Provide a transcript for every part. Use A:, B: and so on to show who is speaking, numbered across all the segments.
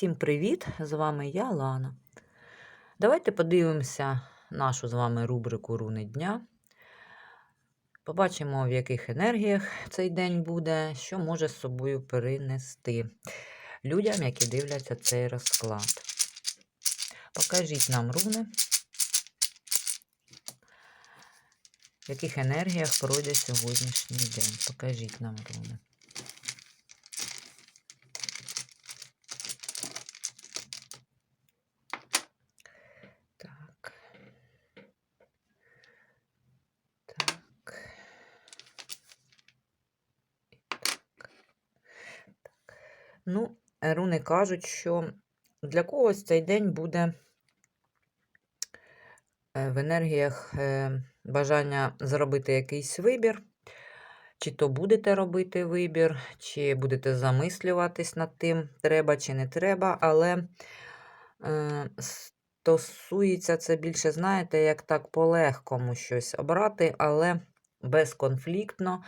A: Всім привіт! З вами я, Лана. Давайте подивимося нашу з вами рубрику Руни дня. Побачимо, в яких енергіях цей день буде, що може з собою перенести людям, які дивляться цей розклад. Покажіть нам руни, в яких енергіях пройде сьогоднішній день. Покажіть нам руни. Ну, руни кажуть, що для когось цей день буде е, в енергіях е, бажання зробити якийсь вибір. Чи то будете робити вибір, чи будете замислюватись над тим, треба чи не треба, але е, стосується це більше, знаєте, як так по-легкому щось обрати, але безконфліктно.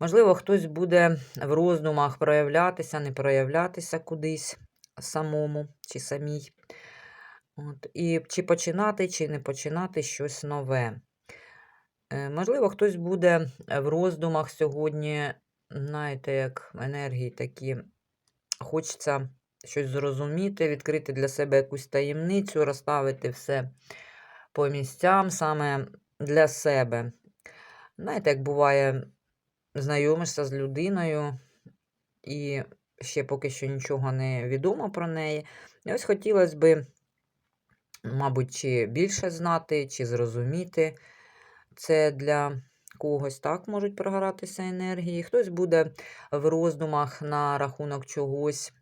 A: Можливо, хтось буде в роздумах проявлятися, не проявлятися кудись самому чи самій. От. І чи починати, чи не починати щось нове. Е, Можливо, хтось буде в роздумах сьогодні, знаєте, як енергії такі, хочеться щось зрозуміти, відкрити для себе якусь таємницю, розставити все по місцям саме для себе. Знаєте, як буває, знайомишся з людиною, і ще поки що нічого не відомо про неї. І ось хотілося би, мабуть, чи більше знати, чи зрозуміти. Це для когось так можуть прогоратися енергії. Хтось буде в роздумах на рахунок чогось,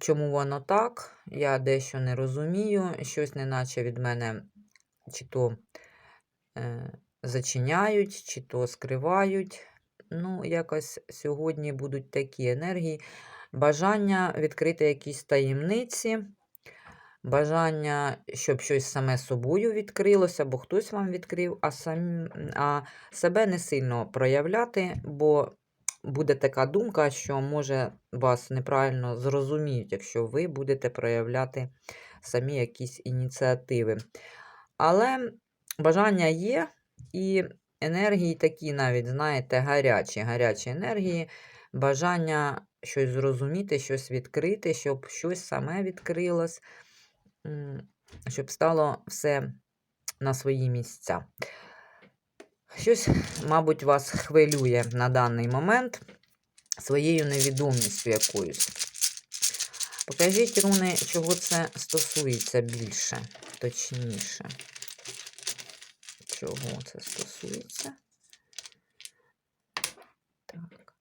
A: чому воно так, я дещо не розумію, щось неначе від мене чи то е, зачиняють, чи то скривають. Ну, якось сьогодні будуть такі енергії. Бажання відкрити якісь таємниці, бажання, щоб щось саме собою відкрилося, бо хтось вам відкрив, а, сам, а себе не сильно проявляти, бо буде така думка, що може вас неправильно зрозуміють, якщо ви будете проявляти самі якісь ініціативи. Але бажання є, і енергії такі навіть, знаєте, гарячі, гарячі енергії, бажання щось зрозуміти, щось відкрити, щоб щось саме відкрилось, щоб стало все на свої місця. Щось, мабуть, вас хвилює на даний момент своєю невідомістю якоюсь. Покажіть, руни, чого це стосується більше, точніше. Чого це стосується? Так.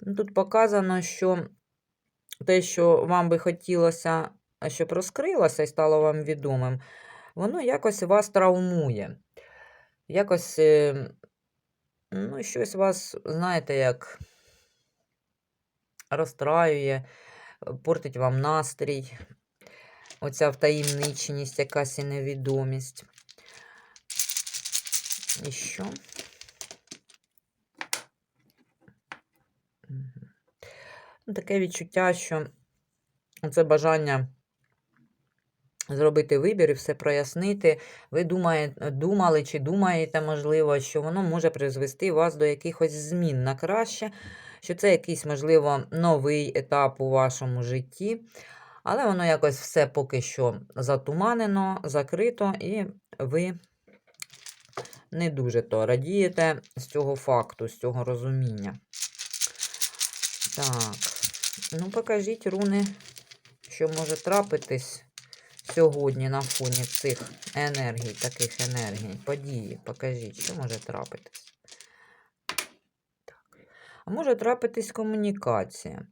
A: Ну, Тут показано, що те, що вам би хотілося, щоб розкрилося і стало вам відомим, воно якось вас травмує. Якось, е, ну, щось вас, знаєте, як розстраює, портить вам настрій, оця втаємниченість, якась і невідомість. І що? Таке відчуття, що це бажання зробити вибір і все прояснити. Ви думає, думали чи думаєте, можливо, що воно може призвести вас до якихось змін на краще, що це якийсь, можливо, новий етап у вашому житті. Але воно якось все поки що затуманено, закрито, і ви не дуже то радієте з цього факту, з цього розуміння. Так, ну покажіть руни, що може трапитись сьогодні на фоні цих енергій, таких енергій, події. Покажіть, що може трапитись. А може трапитись комунікація.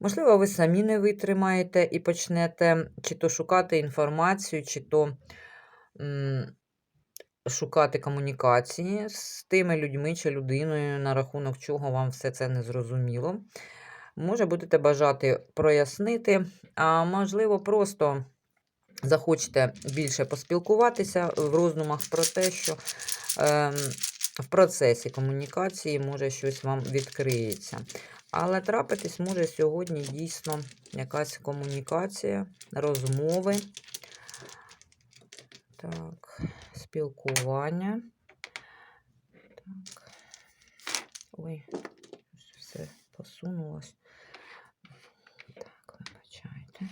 A: Можливо, ви самі не витримаєте і почнете чи то шукати інформацію, чи то шукати комунікації з тими людьми чи людиною, на рахунок чого вам все це не зрозуміло. Може, будете бажати прояснити, а можливо, просто захочете більше поспілкуватися в роздумах про те, що ем, в процесі комунікації може щось вам відкриється. Але трапитись може сьогодні дійсно якась комунікація, розмови. Так, спілкування. Так. Ой, все посунулось. Так, вибачайте.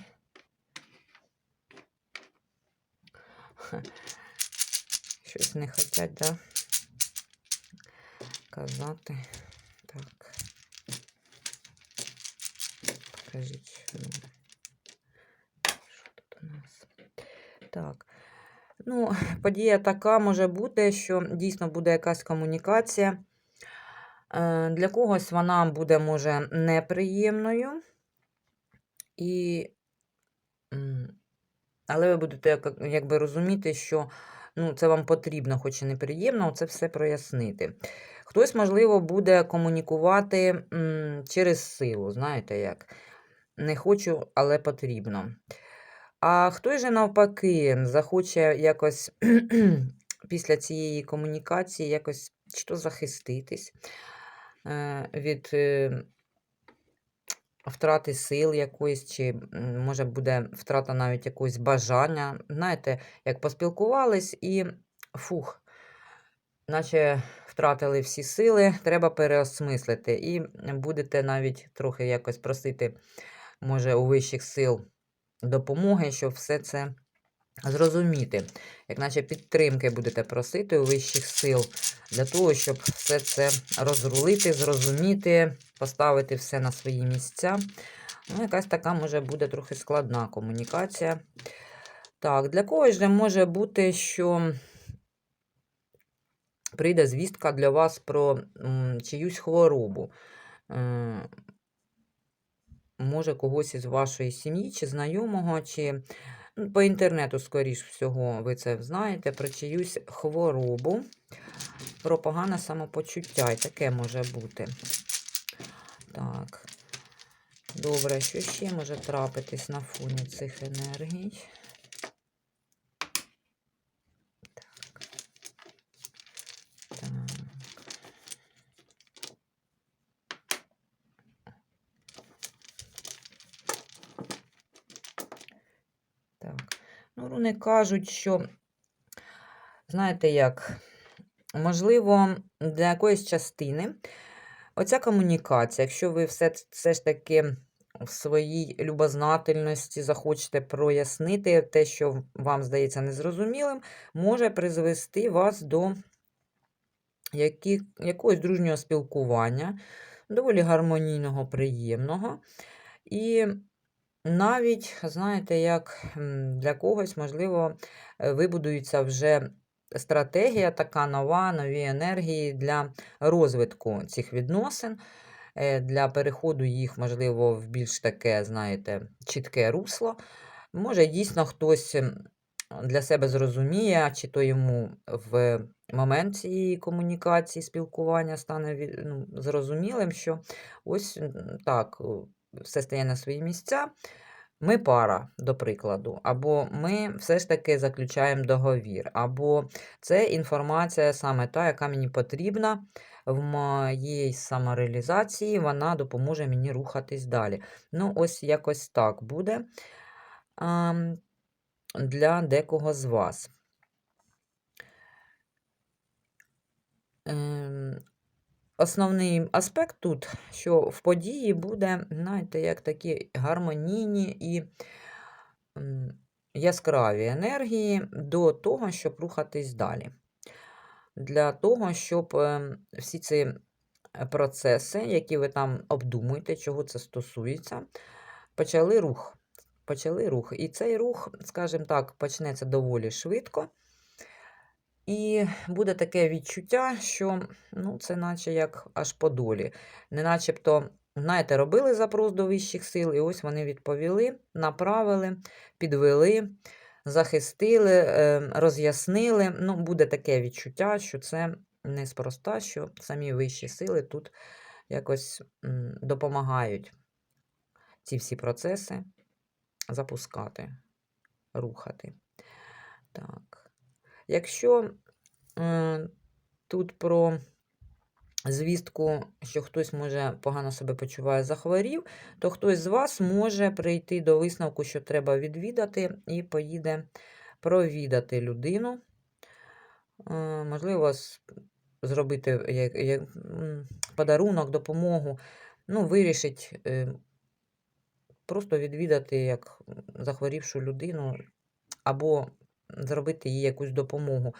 A: Щось не хочуть, да? Казати. Так. Покажіть, що мені. Що тут у нас? Так. Ну, подія така може бути, що дійсно буде якась комунікація. Е, Для когось вона буде, може, неприємною. І... Але ви будете як- якби розуміти, що ну, це вам потрібно, хоч і неприємно, це все прояснити. Хтось, можливо, буде комунікувати через силу, знаєте як? Не хочу, але потрібно. А хтось же навпаки захоче якось після цієї комунікації якось чи то захиститись е, від е, втрати сил якоїсь, чи може буде втрата навіть якогось бажання. Знаєте, як поспілкувались і фух, наче втратили всі сили, треба переосмислити. І будете навіть трохи якось просити, може, у вищих сил допомоги, щоб все це зрозуміти. Як наче підтримки будете просити у вищих сил для того, щоб все це розрулити, зрозуміти, поставити все на свої місця. Ну, якась така може буде трохи складна комунікація. Так, для когось же може бути, що прийде звістка для вас про чиюсь хворобу. Може, когось із вашої сім'ї, чи знайомого, чи по інтернету, скоріш всього, ви це знаєте, про чиюсь хворобу, про погане самопочуття. І таке може бути. Так. Добре, що ще може трапитись на фоні цих енергій? Так. Так. Так. Ну, руни кажуть, що, знаєте як, можливо, для якоїсь частини оця комунікація, якщо ви все, все ж таки в своїй любознательності захочете прояснити те, що вам здається незрозумілим, може призвести вас до які, якогось дружнього спілкування, доволі гармонійного, приємного. І навіть, знаєте, як для когось, можливо, е, вибудується вже стратегія така нова, нові енергії для розвитку цих відносин, е, для переходу їх, можливо, в більш таке, знаєте, чітке русло. Може, дійсно хтось для себе зрозуміє, чи то йому в момент цієї комунікації, спілкування стане ну, зрозумілим, що ось так, все стає на свої місця. Ми пара, до прикладу, або ми все ж таки заключаємо договір, або це інформація саме та, яка мені потрібна в моїй самореалізації, вона допоможе мені рухатись далі. Ну, ось якось так буде для декого з вас. Основний аспект тут, що в події буде, знаєте, як такі гармонійні і яскраві енергії до того, щоб рухатись далі. Для того, щоб ем, всі ці процеси, які ви там обдумуєте, чого це стосується, почали рух. Почали рух. І цей рух, скажімо так, почнеться доволі швидко. І буде таке відчуття, що ну, це наче як аж по долі. Не начебто, знаєте, робили запрос до вищих сил, і ось вони відповіли, направили, підвели, захистили, е, роз'яснили. Ну, буде таке відчуття, що це неспроста, що самі вищі сили тут якось допомагають ці всі процеси запускати, рухати. Так. Якщо тут про звістку, що хтось може погано себе почуває, захворів, то хтось з вас може прийти до висновку, що треба відвідати, і поїде провідати людину. Е, Можливо, зробити подарунок, допомогу. Ну, вирішить е, просто відвідати як захворівшу людину, або зробити їй якусь допомогу.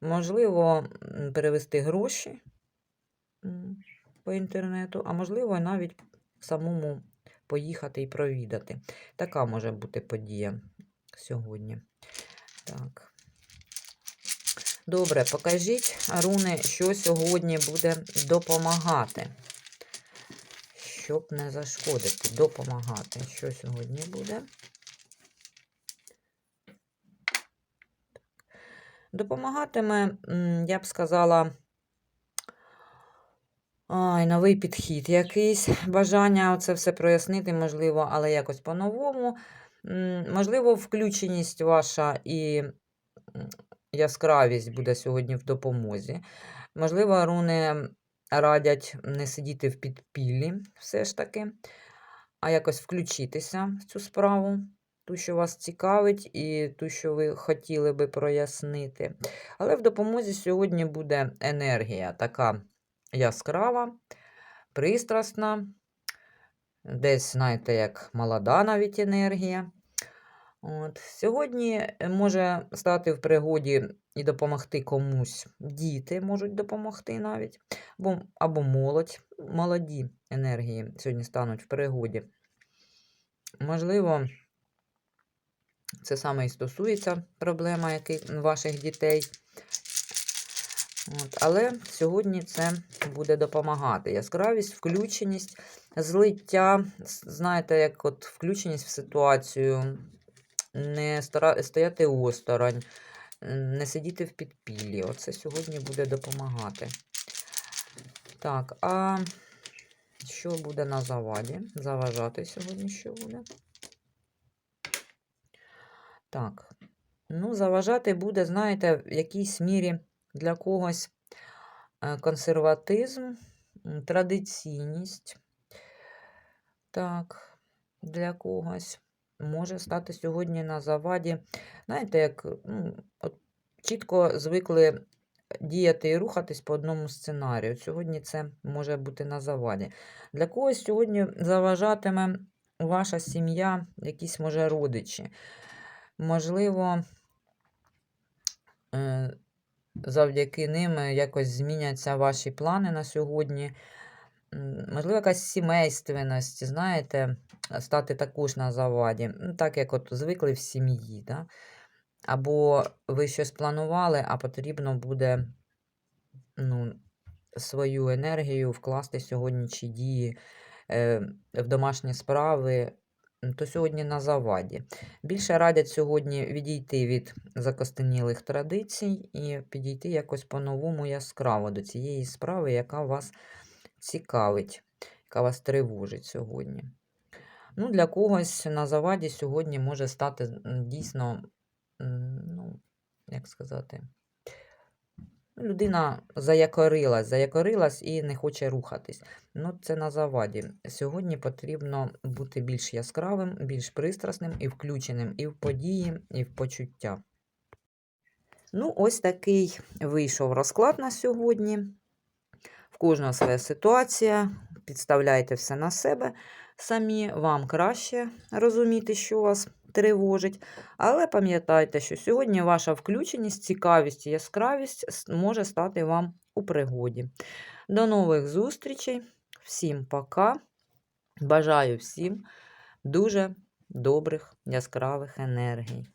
A: Можливо, перевести гроші по інтернету, а можливо, навіть самому поїхати і провідати. Така може бути подія сьогодні. Так. Добре, покажіть, руни, що сьогодні буде допомагати. Щоб не зашкодити, допомагати. Що сьогодні буде? Допомагатиме, я б сказала, ай, новий підхід якийсь. Бажання це все прояснити, можливо, але якось по-новому. Можливо, включеність ваша і яскравість буде сьогодні в допомозі. Можливо, руни радять не сидіти в підпіллі все ж таки, а якось включитися в цю справу, ту, що вас цікавить, і ту, що ви хотіли би прояснити. Але в допомозі сьогодні буде енергія така яскрава, пристрасна, десь, знаєте, як молода навіть енергія. От. Сьогодні е, може стати в пригоді і допомогти комусь. Діти можуть допомогти навіть, або, або молодь, молоді енергії сьогодні стануть в пригоді. Можливо, це саме і стосується проблема яких, ваших дітей. От, але сьогодні це буде допомагати. Яскравість, включеність, злиття, знаєте, як от включеність в ситуацію, не стара... стояти осторонь, не сидіти в підпіллі. Оце сьогодні буде допомагати. Так, а що буде на заваді? Заважати сьогодні що буде? Так. Ну, заважати буде, знаєте, в якійсь мірі для когось е, консерватизм, традиційність. Так, для когось може стати сьогодні на заваді. Знаєте, як ну, от, чітко звикли діяти і рухатись по одному сценарію. Сьогодні це може бути на заваді. Для когось сьогодні заважатиме ваша сім'я, якісь, може, родичі. Можливо, е, завдяки ним е, якось зміняться ваші плани на сьогодні. Можливо, якась сімейственність, знаєте, стати також на заваді. Так як от звикли в сім'ї. Да? Або ви щось планували, а потрібно буде ну, свою енергію вкласти сьогодні чи дії е, в домашні справи, то сьогодні на заваді. Більше радять сьогодні відійти від закостенілих традицій і підійти якось по-новому яскраво до цієї справи, яка вас цікавить, яка вас тривожить сьогодні. Ну, для когось на заваді сьогодні може стати дійсно, ну, як сказати, людина заякорилась, заякорилась і не хоче рухатись. Ну, це на заваді. Сьогодні потрібно бути більш яскравим, більш пристрасним і включеним і в події, і в почуття. Ну, ось такий вийшов розклад на сьогодні. В кожного своя ситуація. Підставляйте все на себе самі. Вам краще розуміти, що вас тривожить. Але пам'ятайте, що сьогодні ваша включеність, цікавість і яскравість може стати вам у пригоді. До нових зустрічей. Всім пока. Бажаю всім дуже добрих яскравих енергій.